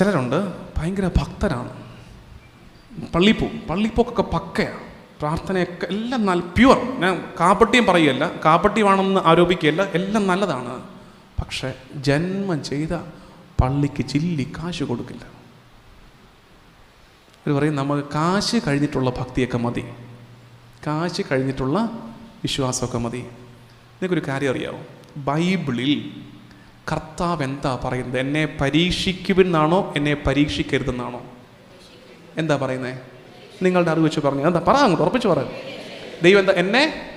ചിലരുണ്ട് ഭയങ്കര ഭക്തരാണ്. പള്ളിപ്പോ പള്ളിപ്പോക്കൊക്കെ പക്കയാണ് പ്രാർത്ഥനയൊക്കെ എല്ലാം നല്ല പ്യുവർ ഞാൻ കാപ്പട്ടിയും പറയുകയല്ല കാപ്പട്ടിയുമാണെന്ന് ആരോപിക്കുകയല്ല എല്ലാം നല്ലതാണ്. പക്ഷേ ജന്മം ചെയ്ത പള്ളിക്ക് ചില്ലി കാശ് കൊടുക്കില്ല. ഇത് പറയും നമുക്ക് കാശ് കഴിഞ്ഞിട്ടുള്ള ഭക്തിയൊക്കെ മതി. കാശ് കഴിഞ്ഞിട്ടുള്ള വിശ്വാസമൊക്കെ മതി. നിങ്ങൾക്കൊരു കാര്യം അറിയാമോ ബൈബിളിൽ കർത്താവ് എന്താ പറയുന്നത്? എന്നെ പരീക്ഷിക്കുമെന്നാണോ? എന്നെ പരീക്ഷിക്കരുതെന്നാണോ? എന്താ പറയുന്നത് നിങ്ങളുടെ അറിവ് വെച്ച് പറഞ്ഞു. എന്താ? പറ അങ്ങോട്ട് ഉറപ്പിച്ച് പറയാം ദൈവം എന്താ? എന്നെ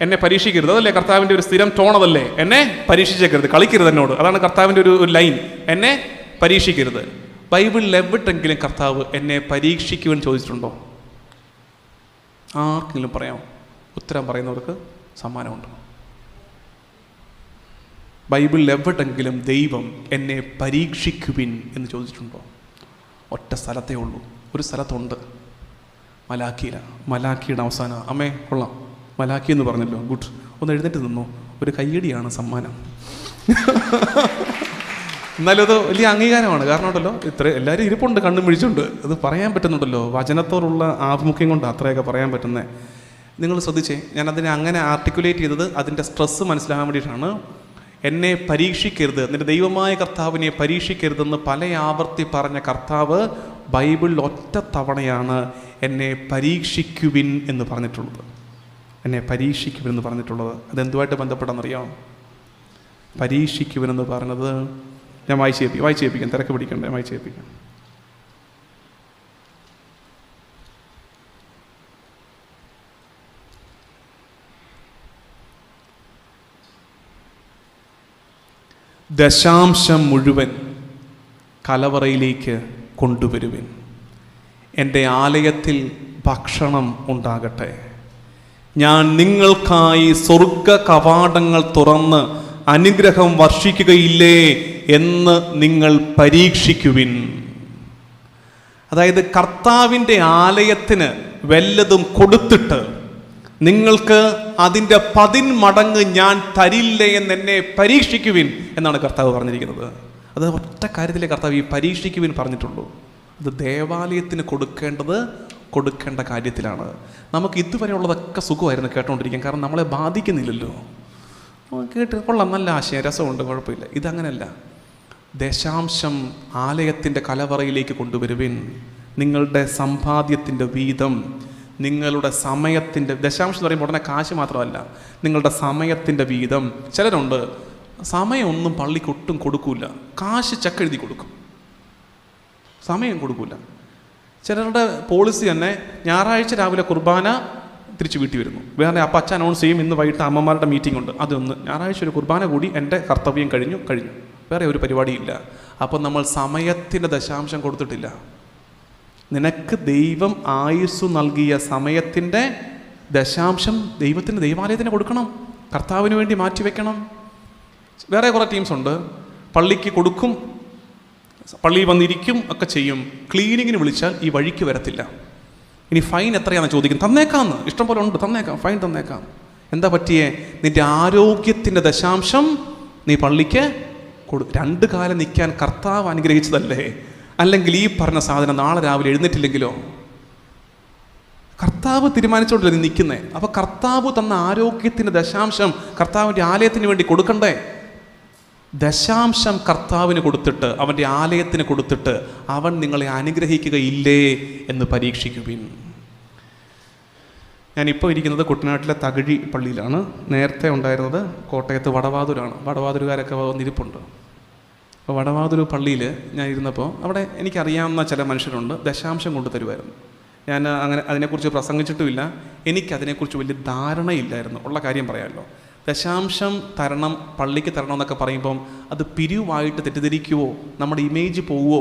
എന്നെ പരീക്ഷിക്കരുത്. അതല്ലേ കർത്താവിന്റെ ഒരു സ്ഥിരം ടോൺ അതല്ലേ? എന്നെ പരീക്ഷിച്ചേക്കരുത്. കളിക്കരുത് എന്നോട്. അതാണ് കർത്താവിന്റെ ഒരു ലൈൻ. എന്നെ പരീക്ഷിക്കരുത്. ബൈബിളിൽ എവിടെങ്കിലും കർത്താവ് എന്നെ പരീക്ഷിക്കുമെന്ന് ചോദിച്ചിട്ടുണ്ടോ? ആർക്കെങ്കിലും പറയാമോ? ഉത്തരം പറയുന്നവർക്ക് സമ്മാനമുണ്ട്? ബൈബിളിൽ എവിടെങ്കിലും ദൈവം എന്നെ പരീക്ഷിക്കുവിൻ എന്ന് ചോദിച്ചിട്ടുണ്ടോ? ഒറ്റ സ്ഥലത്തേ ഉള്ളൂ. ഒരു സ്ഥലത്തുണ്ട്. മലാക്കിയില മലാക്കിയുടെ അവസാനം അമ്മേ കൊള്ളാം. മലാക്കി എന്ന് പറഞ്ഞല്ലോ. ഗുഡ്. ഒന്ന് എഴുന്നേറ്റ് നിന്നു. ഒരു കയ്യടിയാണ് സമ്മാനം. എന്നാലും അത് വലിയ അംഗീകാരമാണ്. കാരണം ഉണ്ടല്ലോ ഇത്ര എല്ലാവരും ഇരിപ്പുണ്ട് കണ്ണും വിഴിച്ചുണ്ട് അത് പറയാൻ പറ്റുന്നുണ്ടല്ലോ. വചനത്തോടുള്ള ആഭിമുഖ്യം കൊണ്ട് അത്രയൊക്കെ പറയാൻ പറ്റുന്നത് നിങ്ങൾ ശ്രദ്ധിച്ചേ ഞാൻ അതിനെ അങ്ങനെ ആർട്ടിക്കുലേറ്റ് ചെയ്തത് അതിന്റെ സ്ട്രെസ്സ് മനസ്സിലാകാൻ വേണ്ടിയിട്ടാണ്. എന്നെ പരീക്ഷിക്കരുത്. നിന്റെ ദൈവമായ കർത്താവിനെ പരീക്ഷിക്കരുതെന്ന് പല ആവർത്തി പറഞ്ഞ കർത്താവ് ബൈബിളിൽ ഒറ്റ തവണയാണ് എന്നെ പരീക്ഷിക്കുവിൻ എന്ന് പറഞ്ഞിട്ടുള്ളത്. എന്നെ പരീക്ഷിക്കുവിൻ എന്ന് പറഞ്ഞിട്ടുള്ളത്. അതെന്തുമായിട്ട് ബന്ധപ്പെടാമെന്നറിയാം പരീക്ഷിക്കുവിനെന്ന് പറഞ്ഞത് ഞാൻ വായിച്ചേപ്പിക്കും വായിച്ചേപ്പിക്കാം തിരക്ക് പിടിക്കണ്ടേ. വായിച്ച് ദശാംശം മുഴുവൻ കലവറയിലേക്ക് കൊണ്ടുവരുവിൻ. എന്റെ ആലയത്തിൽ ഭക്ഷണം ഉണ്ടാകട്ടെ. ഞാൻ നിങ്ങൾക്കായി സ്വർഗ കവാടങ്ങൾ തുറന്ന് അനുഗ്രഹം വർഷിക്കുകയില്ലേ എന്ന് നിങ്ങൾ പരീക്ഷിക്കുവിൻ. അതായത് കർത്താവിന്റെ ആലയത്തിന് വല്ലതും കൊടുത്തിട്ട് നിങ്ങൾക്ക് അതിന്റെ പതിന്മടങ്ങ് ഞാൻ തരില്ലേ എന്ന് എന്നെ പരീക്ഷിക്കുവിൻ എന്നാണ് കർത്താവ് പറഞ്ഞിരിക്കുന്നത്. അത് ഒറ്റ കാര്യത്തിലെ കർത്താവ് ഈ പരീക്ഷിക്കുവിൻ പറഞ്ഞിട്ടുള്ളൂ. അത് ദേവാലയത്തിന് കൊടുക്കേണ്ടത് കൊടുക്കേണ്ട കാര്യത്തിലാണ്. നമുക്ക് ഇതുവരെയുള്ളതൊക്കെ സുഖമായിരുന്നു കേട്ടോണ്ടിരിക്കാൻ. കാരണം നമ്മളെ ബാധിക്കുന്നില്ലല്ലോ. കേട്ട് കൊള്ളാം നല്ല ആശയം രസമുണ്ട് കുഴപ്പമില്ല. ഇതങ്ങനെയല്ല ദശാംശം ആലയത്തിന്റെ കലവറയിലേക്ക് കൊണ്ടുവരുവിൻ. നിങ്ങളുടെ സമ്പാദ്യത്തിന്റെ വീതം നിങ്ങളുടെ സമയത്തിന്റെ ദശാംശം എന്ന് പറയുമ്പോൾ ഉടനെ കാശ് മാത്രമല്ല നിങ്ങളുടെ സമയത്തിന്റെ വീതം. ചിലരുണ്ട് സമയമൊന്നും പള്ളിക്ക് ഒട്ടും കൊടുക്കൂല. കാശ് ചക്കെഴുതി കൊടുക്കും. സമയം കൊടുക്കില്ല ചിലരുടെ പോളിസി തന്നെ ഞായറാഴ്ച രാവിലെ കുർബാന തിരിച്ച് വീട്ടിൽ വരുന്നു. വേറെ അപ്പം അച്ഛൻ അനൗൺസ് ചെയ്യും ഇന്ന് വൈകിട്ട് അമ്മമാരുടെ മീറ്റിംഗ് ഉണ്ട്. അതൊന്ന് ഞായറാഴ്ച ഒരു കുർബാന കൂടി എന്റെ കർത്തവ്യം കഴിഞ്ഞു കഴിഞ്ഞു. വേറെ ഒരു പരിപാടിയില്ല. അപ്പം നമ്മൾ സമയത്തിന്റെ ദശാംശം കൊടുത്തിട്ടില്ല. നിനക്ക് ദൈവം ആയുസ് നൽകിയ സമയത്തിന്റെ ദശാംശം ദൈവത്തിന് ദൈവാലയത്തിന് കൊടുക്കണം. കർത്താവിന് വേണ്ടി മാറ്റിവെക്കണം വേറെ കുറേ ടീംസ് ഉണ്ട്. പള്ളിക്ക് കൊടുക്കും. പള്ളിയിൽ വന്നിരിക്കും ഒക്കെ ചെയ്യും. ക്ലീനിങ്ങിന് വിളിച്ചാൽ ഈ വഴിക്ക് വരത്തില്ല. ഇനി ഫൈൻ എത്രയാണെന്ന് ചോദിക്കും തന്നേക്കാന്ന്. ഇഷ്ടം പോലെ ഉണ്ട്. തന്നേക്കാം. ഫൈൻ തന്നേക്കാം. എന്താ പറ്റിയേ? നിന്റെ ആരോഗ്യത്തിന്റെ ദശാംശം നീ പള്ളിക്ക് കൊടു. രണ്ട് കാലം നിൽക്കാൻ കർത്താവ് അനുഗ്രഹിച്ചതല്ലേ? അല്ലെങ്കിൽ ഈ പറഞ്ഞ സാധനം നാളെ രാവിലെ എഴുന്നേറ്റില്ലെങ്കിലോ? കർത്താവ് തീരുമാനിച്ചോണ്ടല്ലേ നീ നിൽക്കുന്നേ? അപ്പോൾ കർത്താവ് തന്ന ആരോഗ്യത്തിന്റെ ദശാംശം കർത്താവിന്റെ ആലയത്തിന് വേണ്ടി കൊടുക്കണ്ടേ? ദശാംശം കർത്താവിന് കൊടുത്തിട്ട് അവന്റെ ആലയത്തിന് കൊടുത്തിട്ട് അവൻ നിങ്ങളെ അനുഗ്രഹിക്കുകയില്ലേ എന്ന് പരീക്ഷിക്കുവിൻ. ഞാനിപ്പോൾ ഇരിക്കുന്നത് കുട്ടനാട്ടിലെ തകഴി പള്ളിയിലാണ്. നേരത്തെ ഉണ്ടായിരുന്നത് കോട്ടയത്ത് വടവാതൂരാണ്. വടവാതൂരുകാരൊക്കെ വന്നിരിപ്പുണ്ട്. അപ്പോൾ വടവാതൊരു പള്ളിയിൽ ഞാൻ ഇരുന്നപ്പോൾ അവിടെ എനിക്കറിയാവുന്ന ചില മനുഷ്യരുണ്ട് ദശാംശം കൊണ്ട് തരുമായിരുന്നു ഞാൻ അങ്ങനെ അതിനെക്കുറിച്ച് പ്രസംഗിച്ചിട്ടുമില്ല എനിക്കതിനെക്കുറിച്ച് വലിയ ധാരണയില്ലായിരുന്നു. ഉള്ള കാര്യം പറയാമല്ലോ ദശാംശം തരണം പള്ളിക്ക് തരണം എന്നൊക്കെ പറയുമ്പം അത് പിരിവായിട്ട് തെറ്റിദ്ധരിക്കുവോ? നമ്മുടെ ഇമേജ് പോവുമോ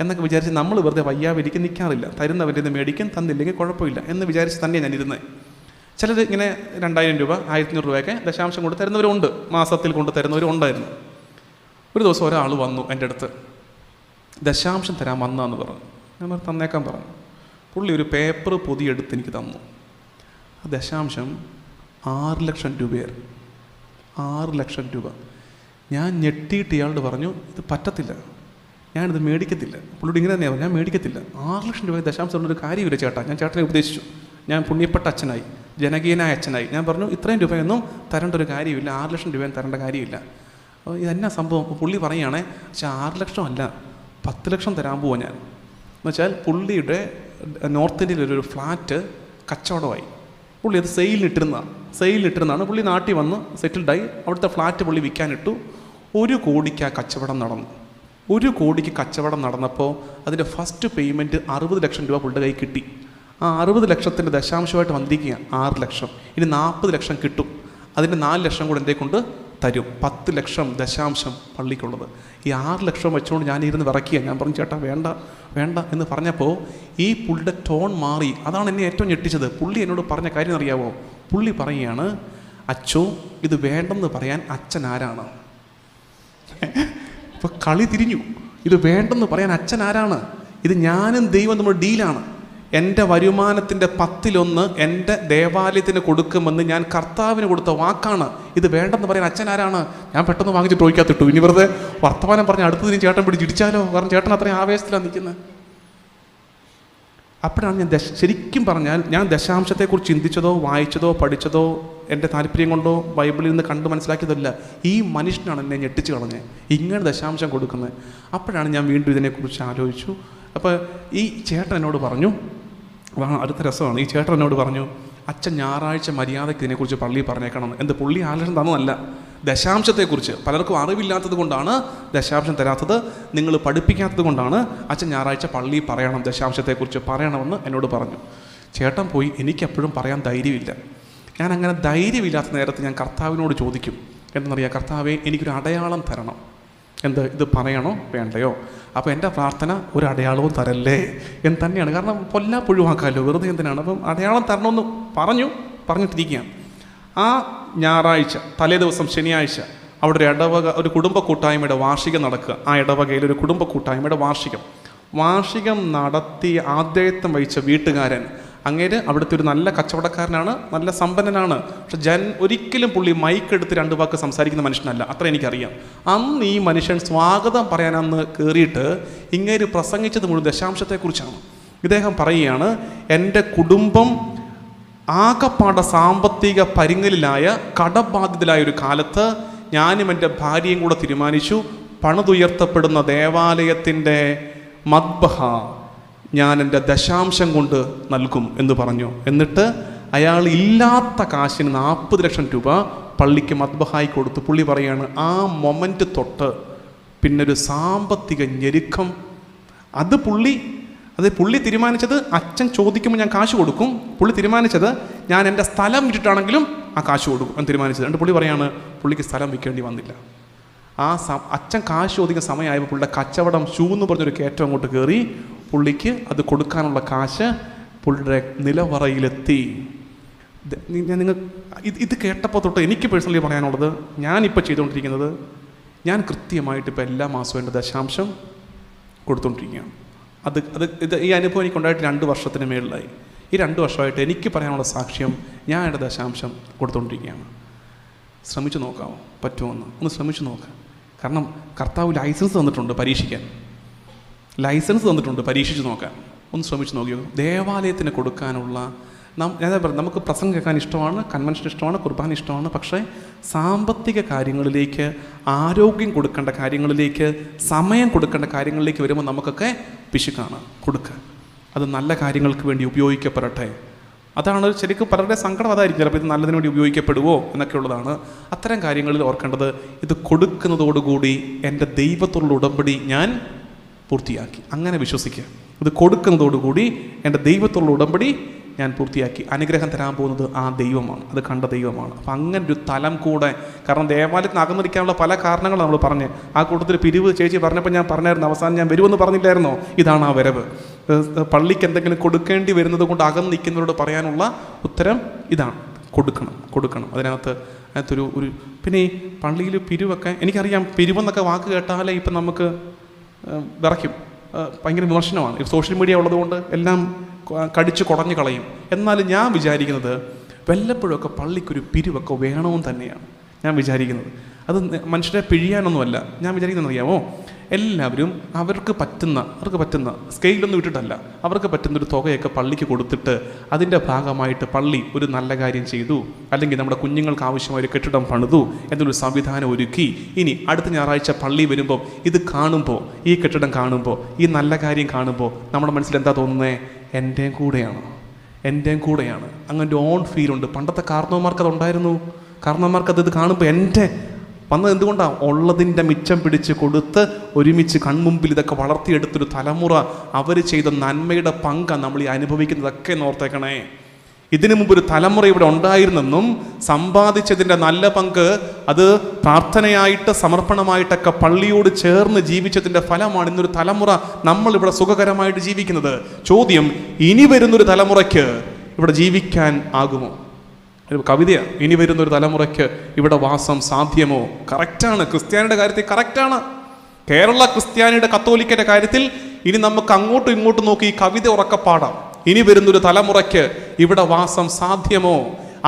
എന്നൊക്കെ വിചാരിച്ച് നമ്മൾ വെറുതെ വയ്യാവിരിക്കും നിൽക്കാറില്ല തരുന്നവരിൽ നിന്ന് മേടിക്കും തന്നില്ലെങ്കിൽ കുഴപ്പമില്ല എന്ന് വിചാരിച്ച് തന്നെ ഞാൻ ഇരുന്നത് ചിലർ ഇങ്ങനെ രണ്ടായിരം രൂപ ആയിരത്തി അഞ്ഞൂറ് രൂപയൊക്കെ ദശാംശം കൊണ്ട് തരുന്നവരുണ്ട്. മാസത്തിൽ കൊണ്ട് തരുന്നവരും ഉണ്ടായിരുന്നു ഒരു ദിവസം ഒരാൾ വന്നു എന്റെ അടുത്ത് ദശാംശം തരാൻ വന്നാന്ന് പറഞ്ഞു. ഞാൻ തന്നേക്കാൻ പറഞ്ഞു. പുള്ളി ഒരു പേപ്പർ പൊതിയെടുത്ത് എനിക്ക് തന്നു. ആ ദശാംശം ആറ് ലക്ഷം രൂപയായിരുന്നു ആറ് ലക്ഷം രൂപ. ഞാൻ ഞെട്ടിയിട്ട് ഇയാളോട് പറഞ്ഞു ഇത് പറ്റത്തില്ല. ഞാനിത് മേടിക്കത്തില്ല. പുള്ളിയോട് ഇങ്ങനെ തന്നെയാണ് ഞാൻ മേടിക്കത്തില്ല. ആറ് ലക്ഷം രൂപ. ദശാംശം ഒരു കാര്യമില്ല ചേട്ടാ ഞാൻ ചേട്ടനെ ഉപദേശിച്ചു. ഞാൻ പുണ്യപ്പെട്ട അച്ഛനായി ജനകീയനായ അച്ഛനായി. ഞാൻ പറഞ്ഞു ഇത്രയും രൂപയൊന്നും തരേണ്ട ഒരു കാര്യമില്ല. ആറ് ലക്ഷം രൂപയും തരേണ്ട കാര്യമില്ല. അപ്പോൾ ഇതെന്നാ സംഭവം? അപ്പോൾ പുള്ളി പറയുകയാണേ പക്ഷേ ആറ് ലക്ഷം അല്ല പത്ത് ലക്ഷം തരാൻ പോവാ ഞാൻ. എന്നുവെച്ചാൽ പുള്ളിയുടെ നോർത്ത് ഇന്ത്യയിൽ ഒരു ഫ്ലാറ്റ് കച്ചവടമായി. പുള്ളി അത് സെയിലിട്ടിരുന്നതാണ് സെയിലിട്ടിരുന്നതാണ് പുള്ളി നാട്ടിൽ വന്ന് സെറ്റിൽഡായി അവിടുത്തെ ഫ്ലാറ്റ് പുള്ളി വിൽക്കാനിട്ടു. ഒരു കോടിക്ക് ആ കച്ചവടം നടന്നു. ഒരു കോടിക്ക് കച്ചവടം നടന്നപ്പോൾ അതിന്റെ ഫസ്റ്റ് പേയ്മെന്റ് അറുപത് ലക്ഷം രൂപ പുള്ളിയുടെ കൈ കിട്ടി. ആ അറുപത് ലക്ഷത്തിന്റെ ദശാംശമായിട്ട് വന്നിരിക്കുകയാണ് ആറ് ലക്ഷം. ഇനി നാൽപ്പത് ലക്ഷം കിട്ടും. അതിന്റെ നാല് ലക്ഷം കൂടെ എന്തേക്കൊണ്ട്? കൊണ്ട് തരും. പത്ത് ലക്ഷം ദശാംശം പള്ളിക്കുള്ളത്. ഈ ആറ് ലക്ഷം വെച്ചുകൊണ്ട് ഞാൻ ഇരുന്ന് വിറക്കുക ഞാൻ പറഞ്ഞു ചേട്ടാ വേണ്ട വേണ്ട എന്ന് പറഞ്ഞപ്പോൾ ഈ പുള്ളിയുടെ ടോൺ മാറി. അതാണ് എന്നെ ഏറ്റവും ഞെട്ടിച്ചത്. പുള്ളി എന്നോട് പറഞ്ഞ കാര്യം അറിയാമോ പുള്ളി പറയുകയാണ് അച്ചോ ഇത് വേണ്ടെന്ന് പറയാൻ അച്ഛൻ ആരാണ്? ഇപ്പം കളി തിരിഞ്ഞു. ഇത് വേണ്ടെന്ന് പറയാൻ അച്ഛൻ ആരാണ്? ഇത് ഞാനും ദൈവം നമ്മൾ ഡീലാണ്. എന്റെ വരുമാനത്തിന്റെ പത്തിലൊന്ന് എന്റെ ദേവാലയത്തിന് കൊടുക്കുമെന്ന് ഞാൻ കർത്താവിന് കൊടുത്ത വാക്കാണ്. ഇത് വേണ്ടെന്ന് പറയാൻ അച്ഛൻ ആരാണ് ഞാൻ പെട്ടെന്ന് വാങ്ങിച്ച് ടോയ്ക്കകത്തിട്ടു ഇനി വെറുതെ വർത്തമാനം പറഞ്ഞ് അടുത്തതിന് ചേട്ടൻ പിടിച്ച് ഇടിച്ചാലോ? കാരണം ചേട്ടൻ അത്രയും ആവേശത്തിലാണ് നിൽക്കുന്നത് അപ്പോഴാണ് ഞാൻ ദശ ശരിക്കും പറഞ്ഞാൽ ഞാൻ ദശാംശത്തെക്കുറിച്ച് ചിന്തിച്ചതോ വായിച്ചതോ പഠിച്ചതോ എന്റെ താല്പര്യം കൊണ്ടോ ബൈബിളിൽ നിന്ന് കണ്ടു മനസ്സിലാക്കിയതല്ല. ഈ മനുഷ്യനാണ് എന്നെ ഞെട്ടിച്ച് കളഞ്ഞത് ഇങ്ങനെ ദശാംശം കൊടുക്കുന്നത് അപ്പോഴാണ് ഞാൻ വീണ്ടും ഇതിനെക്കുറിച്ച് ആലോചിച്ചു. അപ്പോൾ ഈ ചേട്ടൻ എന്നോട് പറഞ്ഞു അടുത്ത രസമാണ്. ഈ ചേട്ടൻ എന്നോട് പറഞ്ഞു അച്ഛൻ ഞായറാഴ്ച മര്യാദയ്ക്ക് ഇതിനെക്കുറിച്ച് പള്ളി പറഞ്ഞേക്കണം എന്ത് പുള്ളി ആലോചന തന്നതല്ല. ദശാംശത്തെക്കുറിച്ച് പലർക്കും അറിവില്ലാത്തത് കൊണ്ടാണ് ദശാംശം തരാത്തത്. നിങ്ങൾ പഠിപ്പിക്കാത്തത് കൊണ്ടാണ് അച്ഛൻ ഞായറാഴ്ച പള്ളി പറയണം ദശാംശത്തെക്കുറിച്ച് പറയണമെന്ന് എന്നോട് പറഞ്ഞു. ചേട്ടൻ പോയി എനിക്കെപ്പോഴും പറയാൻ ധൈര്യമില്ല. ഞാൻ അങ്ങനെ ധൈര്യമില്ലാത്ത നേരത്ത് ഞാൻ കർത്താവിനോട് ചോദിക്കും എന്തെന്നറിയാം കർത്താവെ എനിക്കൊരു അടയാളം തരണം. എന്ത് ഇത് പറയണോ? വേണ്ടയോ? അപ്പോൾ എന്റെ പ്രാർത്ഥന ഒരു അടയാളവും തരല്ലേ? എന്ന് തന്നെയാണ്. കാരണം പൊല്ലാ പുഴുവാക്കാമല്ലോ വെറുതെ എന്തിനാണ്? അപ്പം അടയാളം തരണമെന്ന് പറഞ്ഞു പറഞ്ഞിട്ടിരിക്കുകയാണ്. ആ ഞായറാഴ്ച തലേ ദിവസം ശനിയാഴ്ച അവിടെ ഒരു ഇടവക ഒരു കുടുംബ കൂട്ടായ്മയുടെ വാർഷികം നടക്കുക. ആ ഇടവകയിൽ ഒരു കുടുംബ കൂട്ടായ്മയുടെ വാർഷികം. വാർഷികം നടത്തി ആദ്യത്വം വഹിച്ച വീട്ടുകാരൻ അങ്ങേര് അവിടുത്തെ ഒരു നല്ല കച്ചവടക്കാരനാണ് നല്ല സമ്പന്നനാണ്. പക്ഷെ ജൻ ഒരിക്കലും പുള്ളി മൈക്ക് എടുത്ത് രണ്ട് വാക്ക് സംസാരിക്കുന്ന മനുഷ്യനല്ല. അത്ര എനിക്കറിയാം. അന്ന് ഈ മനുഷ്യൻ സ്വാഗതം പറയാനന്ന് കയറിയിട്ട് ഇങ്ങേര് പ്രസംഗിച്ചത് മുഴുവൻ ദശാംശത്തെക്കുറിച്ചാണ്. ഇദ്ദേഹം പറയുകയാണ് എന്റെ കുടുംബം ആകപ്പാട സാമ്പത്തിക പരിങ്ങലിലായ കടബാധിതരായ ഒരു കാലത്ത് ഞാനും എന്റെ ഭാര്യയും കൂടെ തീരുമാനിച്ചു പണിതുയർത്തപ്പെടുന്ന ദേവാലയത്തിന്റെ മദ്ബഹ ഞാൻ എന്റെ ദശാംശം കൊണ്ട് നൽകും എന്ന് പറഞ്ഞു. എന്നിട്ട് അയാൾ ഇല്ലാത്ത കാശിന് നാൽപ്പത് ലക്ഷം രൂപ പള്ളിക്ക് മദ്ബഹായി കൊടുത്തു പുള്ളി പറയാണ് ആ മൊമെന്റ് തൊട്ട് പിന്നൊരു സാമ്പത്തിക ഞെരുക്കം. അത് പുള്ളി അത് പുള്ളി തീരുമാനിച്ചത് അച്ഛൻ ചോദിക്കുമ്പോൾ ഞാൻ കാശ് കൊടുക്കും. പുള്ളി തീരുമാനിച്ചത് ഞാൻ എന്റെ സ്ഥലം വിറ്റിട്ടാണെങ്കിലും ആ കാശ് കൊടുക്കും എന്ന് തീരുമാനിച്ചത്. എന്നിട്ട് പുള്ളി പറയാണ് പുള്ളിക്ക് സ്ഥലം വിൽക്കേണ്ടി വന്നില്ല. ആ അച്ഛൻ കാശ് ചോദിക്കുന്ന സമയമായപ്പോൾ പുള്ളിയുടെ കച്ചവടം ഷൂ എന്ന് പറഞ്ഞൊരു കയറ്റം അങ്ങോട്ട് കയറി. പുള്ളിക്ക് അത് കൊടുക്കാനുള്ള കാശ് പുള്ളിയുടെ നിലവറയിലെത്തി. ഞാൻ നിങ്ങൾ ഇത് ഇത് കേട്ടപ്പോൾ തൊട്ട് എനിക്ക് പേഴ്സണലി പറയാനുള്ളത് ഞാനിപ്പോൾ ചെയ്തുകൊണ്ടിരിക്കുന്നത് ഞാൻ കൃത്യമായിട്ട് ഇപ്പോൾ എല്ലാ മാസവും എന്റെ ദശാംശം കൊടുത്തുകൊണ്ടിരിക്കുകയാണ്. അത് അത് ഇത് ഈ അനുഭവം എനിക്ക് ഉണ്ടായിട്ട് രണ്ട് വർഷത്തിന് മേളിലായി. ഈ രണ്ട് വർഷമായിട്ട് എനിക്ക് പറയാനുള്ള സാക്ഷ്യം ഞാൻ എന്റെ ദശാംശം കൊടുത്തുകൊണ്ടിരിക്കുകയാണ്. ശ്രമിച്ചു നോക്കാമോ പറ്റുമെന്ന്? ഒന്ന് ശ്രമിച്ചു നോക്കാം. കാരണം കർത്താവ് ലൈസൻസ് തന്നിട്ടുണ്ട് പരീക്ഷിക്കാൻ. ലൈസൻസ് തന്നിട്ടുണ്ട് പരീക്ഷിച്ച് നോക്കാൻ. ഒന്ന് ശ്രമിച്ചു നോക്കിയോ ദേവാലയത്തിന് കൊടുക്കാനുള്ള നം ഞാൻ പറഞ്ഞു നമുക്ക് പ്രസംഗം കേൾക്കാൻ ഇഷ്ടമാണ് കൺവെൻഷൻ ഇഷ്ടമാണ് കുർബാന ഇഷ്ടമാണ് പക്ഷേ സാമ്പത്തിക കാര്യങ്ങളിലേക്ക് ആരോഗ്യം കൊടുക്കേണ്ട കാര്യങ്ങളിലേക്ക് സമയം കൊടുക്കേണ്ട കാര്യങ്ങളിലേക്ക് വരുമ്പോൾ നമുക്കൊക്കെ പിശുക്കാണ് കൊടുക്കുക അത് നല്ല കാര്യങ്ങൾക്ക് വേണ്ടി ഉപയോഗിക്കപ്പെടട്ടെ. അതാണ് ശരിക്കും പലരുടെ സങ്കടം അതായിരിക്കും ചിലപ്പോൾ ഇത് നല്ലതിന് വേണ്ടി ഉപയോഗിക്കപ്പെടുവോ എന്നൊക്കെ ഉള്ളതാണ് അത്തരം കാര്യങ്ങളിൽ ഓർക്കേണ്ടത് ഇത് കൊടുക്കുന്നതോടുകൂടി എന്റെ ദൈവത്തോടുള്ള ഉടമ്പടി ഞാൻ പൂർത്തിയാക്കി. അങ്ങനെ വിശ്വസിക്കുക. ഇത് കൊടുക്കുന്നതോടുകൂടി എന്റെ ദൈവത്തോടുള്ള ഉടമ്പടി ഞാൻ പൂർത്തിയാക്കി. അനുഗ്രഹം തരാൻ പോകുന്നത് ആ ദൈവമാണ്. അത് കണ്ട ദൈവമാണ്. അപ്പം അങ്ങനെ ഒരു തലം കൂടെ കാരണം ദേവാലയത്തിന് അകന്നിരിക്കാനുള്ള പല കാരണങ്ങൾ നമ്മൾ പറഞ്ഞ് ആ കൂട്ടത്തിൽ പിരിവ് ചേച്ചി പറഞ്ഞപ്പോൾ ഞാൻ പറഞ്ഞായിരുന്നു അവസാനം ഞാൻ വരുമെന്ന് പറഞ്ഞില്ലായിരുന്നോ? ഇതാണ് ആ വരവ്. പള്ളിക്ക് എന്തെങ്കിലും കൊടുക്കേണ്ടി വരുന്നത് കൊണ്ട് അകന്നിരിക്കുന്നവരോട് പറയാനുള്ള ഉത്തരം ഇതാണ്. കൊടുക്കണം കൊടുക്കണം. അതിനകത്ത് അതിനകത്തൊരു ഒരു പിന്നെ ഈ പള്ളിയിൽ പിരിവൊക്കെ എനിക്കറിയാം പിരിവെന്നൊക്കെ വാക്ക് കേട്ടാലേ ഇപ്പം നമുക്ക് വിറയ്ക്കും. ഭയങ്കര വിമർശനമാണ്. സോഷ്യൽ മീഡിയ ഉള്ളതുകൊണ്ട് എല്ലാം കടിച്ചു കുടഞ്ഞു കളയും. എന്നാലും ഞാൻ വിചാരിക്കുന്നത് വല്ലപ്പോഴൊക്കെ പള്ളിക്കൊരു പിരിവൊക്കെ വേണമെന്ന് തന്നെയാണ് ഞാൻ വിചാരിക്കുന്നത്. അത് മനുഷ്യരെ പിഴിയാനൊന്നുമല്ല. ഞാൻ വിചാരിക്കുന്നത് അറിയാമോ എല്ലാവരും അവർക്ക് പറ്റുന്ന അവർക്ക് പറ്റുന്ന സ്കെയിലൊന്നും ഇട്ടിട്ടല്ല. അവർക്ക് പറ്റുന്ന ഒരു തുകയൊക്കെ പള്ളിക്ക് കൊടുത്തിട്ട് അതിന്റെ ഭാഗമായിട്ട് പള്ളി ഒരു നല്ല കാര്യം ചെയ്തു അല്ലെങ്കിൽ നമ്മുടെ കുഞ്ഞുങ്ങൾക്ക് ആവശ്യമായ ഒരു കെട്ടിടം പണിതു എന്നൊരു സംവിധാനം ഒരുക്കി. ഇനി അടുത്ത ഞായറാഴ്ച പള്ളി വരുമ്പോൾ ഇത് കാണുമ്പോൾ ഈ കെട്ടിടം കാണുമ്പോൾ ഈ നല്ല കാര്യം കാണുമ്പോൾ നമ്മുടെ മനസ്സിൽ എന്താ തോന്നുന്നത് എന്റെയും കൂടെയാണ്. എന്റെയും കൂടെയാണ്. അങ്ങനെ ഒരു ഓൺ ഫീലുണ്ട് പണ്ടത്തെ കാരണവന്മാർക്ക് അതുണ്ടായിരുന്നു. കാരണവന്മാർക്ക് അത് ഇത് കാണുമ്പോൾ എന്റെ വന്നത് എന്തുകൊണ്ടാണ് ഉള്ളതിന്റെ മിച്ചം പിടിച്ച് കൊടുത്ത് ഒരുമിച്ച് കൺമുമ്പിൽ ഇതൊക്കെ വളർത്തിയെടുത്തൊരു തലമുറ അവർ ചെയ്ത നന്മയുടെ പങ്കാണ് നമ്മൾ ഈ അനുഭവിക്കുന്നതൊക്കെ നോർത്തേക്കണേ ഇതിനു മുമ്പ് ഒരു തലമുറ ഇവിടെ ഉണ്ടായിരുന്നെന്നും സമ്പാദിച്ചതിന്റെ നല്ല പങ്ക് അത് പ്രാർത്ഥനയായിട്ട് സമർപ്പണമായിട്ടൊക്കെ പള്ളിയോട് ചേർന്ന് ജീവിച്ചതിന്റെ ഫലമാണ് ഇന്നൊരു തലമുറ നമ്മളിവിടെ സുഖകരമായിട്ട് ജീവിക്കുന്നത്. ചോദ്യം ഇനി വരുന്നൊരു തലമുറയ്ക്ക് ഇവിടെ ജീവിക്കാൻ ആകുമോ? കവിതയാണ് ഇനി വരുന്ന ഒരു തലമുറയ്ക്ക് ഇവിടെ വാസം സാധ്യമോ? കറക്റ്റാണ് ക്രിസ്ത്യാനിയുടെ കാര്യത്തിൽ കറക്റ്റാണ് കേരള ക്രിസ്ത്യാനിയുടെ കത്തോലിക്കന്റെ കാര്യത്തിൽ ഇനി നമുക്ക് അങ്ങോട്ടും ഇങ്ങോട്ടും നോക്കി ഈ കവിത ഉറക്കപ്പാടാം. ഇനി വരുന്നൊരു തലമുറയ്ക്ക് ഇവിടെ വാസം സാധ്യമോ?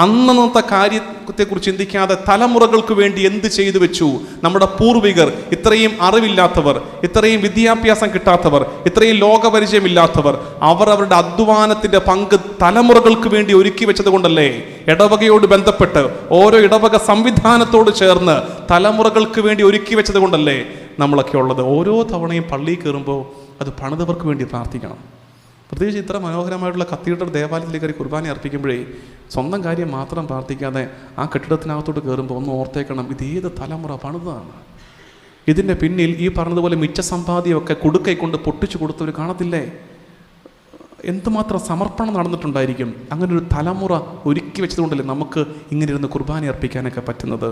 അന്നത്തെ കാര്യത്തെക്കുറിച്ച് ചിന്തിക്കാതെ തലമുറകൾക്ക് വേണ്ടി എന്ത് ചെയ്തു വെച്ചു? നമ്മുടെ പൂർവികർ ഇത്രയും അറിവില്ലാത്തവർ ഇത്രയും വിദ്യാഭ്യാസം കിട്ടാത്തവർ ഇത്രയും ലോകപരിചയമില്ലാത്തവർ അവർ അവരുടെ അധ്വാനത്തിന്റെ പങ്ക് തലമുറകൾക്ക് വേണ്ടി ഒരുക്കി വെച്ചത് കൊണ്ടല്ലേ? ഇടവകയോട് ബന്ധപ്പെട്ട് ഓരോ ഇടവക സംവിധാനത്തോട് ചേർന്ന് തലമുറകൾക്ക് വേണ്ടി ഒരുക്കി വെച്ചത് കൊണ്ടല്ലേ നമ്മളൊക്കെ ഉള്ളത് ഓരോ തവണയും പള്ളിയിൽ കയറുമ്പോൾ അത് പണിതവർക്ക് വേണ്ടി പ്രാർത്ഥിക്കണം. പ്രത്യേകിച്ച് ഇത്ര മനോഹരമായിട്ടുള്ള കത്തീഡ്രൽ ദേവാലയത്തിലേക്ക് കയറി കുർബാന അർപ്പിക്കുമ്പോഴേ സ്വന്തം കാര്യം മാത്രം പ്രാർത്ഥിക്കാതെ ആ കെട്ടിടത്തിനകത്തോട്ട് കയറുമ്പോൾ ഒന്ന് ഓർത്തേക്കണം ഇത് ഏത് തലമുറ പണിതാണ്? ഇതിന്റെ പിന്നിൽ ഈ പറഞ്ഞതുപോലെ മിച്ച സമ്പാദ്യമൊക്കെ കുടുക്കൈ കൊണ്ട് പൊട്ടിച്ചു കൊടുത്തവർ കാണത്തില്ലേ? എന്തുമാത്രം സമർപ്പണം നടന്നിട്ടുണ്ടായിരിക്കും? അങ്ങനെ ഒരു തലമുറ ഒരുക്കി വെച്ചതുകൊണ്ടല്ലേ നമുക്ക് ഇങ്ങനെ ഇരുന്ന് കുർബാന അർപ്പിക്കാനൊക്കെ പറ്റുന്നത്?